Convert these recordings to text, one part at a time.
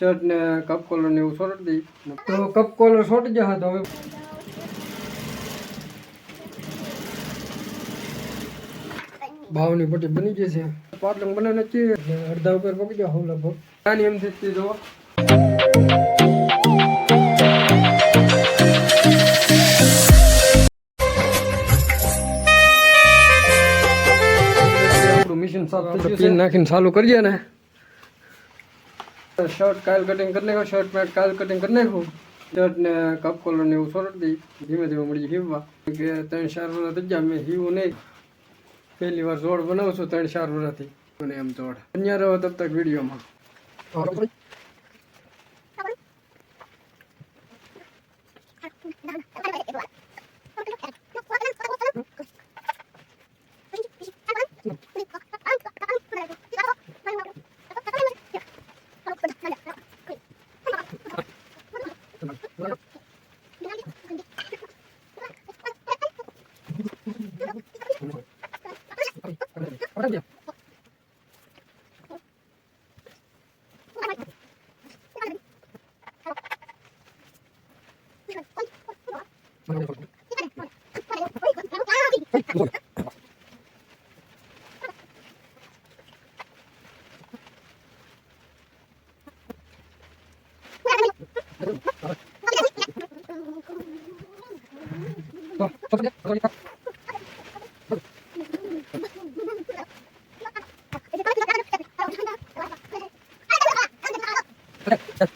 Shirt ને cup caller ને એવું સોરટ દઈ. તો કપ કોલર સોટી જશે તો હવે. ભાવની પટ્ટી બની જશે પાટલું બનાવીને છીએ અડધા ઉપર પકી જાવ હું લગભગ. નાની એમ થઈ જોવા. મિશન સાફ નાખીને ચાલુ કરીએ ને. શર્ટ કાલ કટિંગ કરી નાખો શર્ટ પેન્ટ કાલ કટિંગ કરી નાખું શર્ટ ને કપ કોલર ને એવું સોરટ દઈ ધીમે ધીમે મળી હીવવા કે ત્રણ ચાર વર્ષ થઈ ગયા, મેં હીવું નહીં. પહેલી વાર જોડ બનાવું છું ત્રણ ચાર વર્ષથી મને એમ જોડ. અહીંયા રહો તબ તક વિડીયોમાં. なんだよ。あ、ちょっとね、 보인다.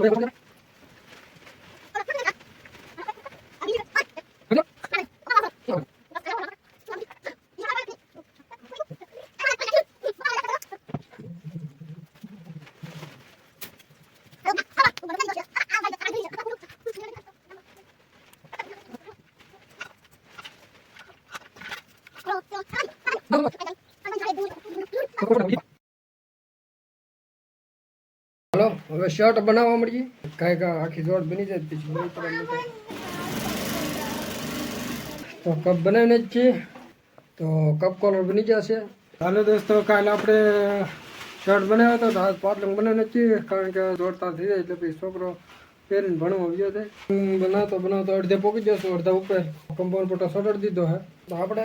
どう。હાલો, હવે શર્ટ બનાવવા મળીએ. કાંઈ કાંઈ આખી જોડ બની જાય પછી બહુ પડે તો કપ બનાવીને જ છીએ. તો કપ કોલર બની જશે. હાલો દોસ્તો, કાલે આપણે શર્ટ બનાવ્યો હતો તો આજ પાટલું બનાવીને છીએ, કારણ કે દોડતા થઈ જાય એટલે પછી છોકરો પહેરીને ભણવા છે. હું બનાવતો બનાવતો અડધે પોકી જશું, અડધા ઉપર. કમ્પાઉન્ડ પોટો સોટાડી દીધો હે. તો આપણે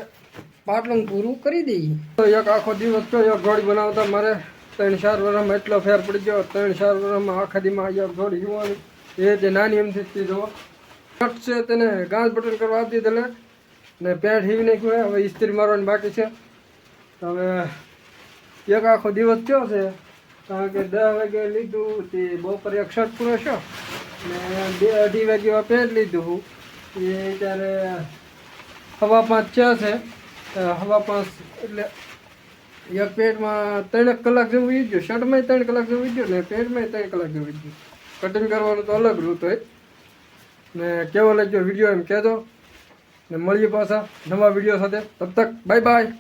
પાટલું પૂરું કરી દઈએ. તો એક આખો દિવસ તો એક ઘોડી બનાવતા મારે ત્રણ ચાર વર્ષમાં એટલો ફેર પડી ગયો. ત્રણ ચાર વર્ષમાં આખા દીમાં અહીંયા થોડી જોવાની. એ જે નાની એમથી જ જો શર્ટ છે તેને ઘાસ બટન કરવા આપી દીધેલે. ને પેન્ટ હીવી નાખ્યું હવે ઇસ્ત્રી મારવાની બાકી છે. હવે એક આખો દિવસ થયો છે. કારણ કે દસ વાગે લીધું તે બપોરે એક શર્ટ પૂરો છો ને બે અઢી વાગે પેન્ટ લીધું. એ ત્યારે હવા પાંચ છે. હવા પાંચ એટલે એક પેટમાં ત્રણ કલાક જેવું ગયું. શર્ટમાં ત્રણ કલાક જેવું ગયું ને પેટમાં ત્રણ કલાક જેવું ગયું. કટિંગ કરવાનું તો અલગ રૂટ હોય. ને કેવો લાગ્યો વીડિયો એમ કહેજો. ને મળીએ પાછા નવા વીડિયો સાથે. તબ તક બાય બાય